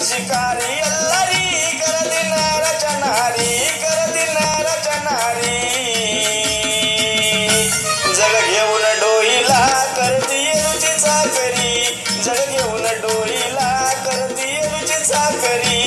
अशी काली अल्लारी करते नारचनारी करते नारचनारी जग घेऊन डोईला करते येरुची चाकरी. जग घेऊन डोईला करते येरुची चाकरी.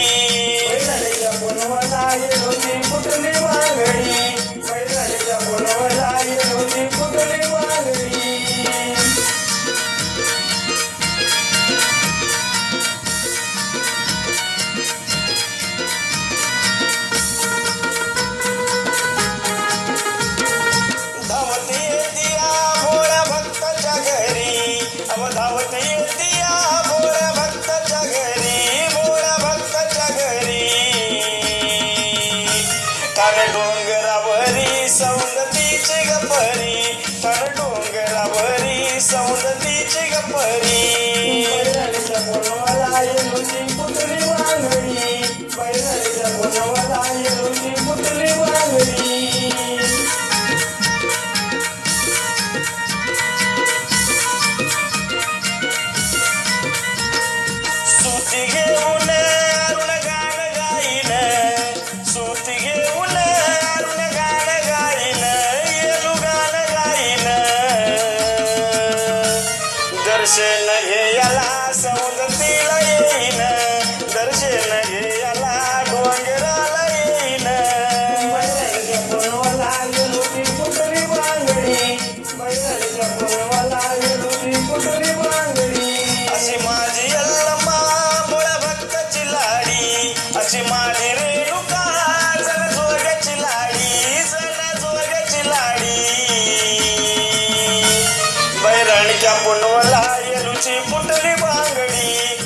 डोंगरावरी सौंदतीची गपरी. कान डोंगरावरी सौंदतीची गपरी. बैलाच्या बोलवाला येलोनी कुठली वांगडी. दर्शन घ्यायला सौदतीला येईन. दर्शन घ्यायला डोंगराला येईन. बैलाच्या कुठली कुठली अशी माझी अल्लमा मुळा भक्ताची लाडी. अशी माझी रेणुका जण जोगाची लाडी जण जोगाची लाडी. बैरणच्या पुनवला येलूची पुटली बांगडी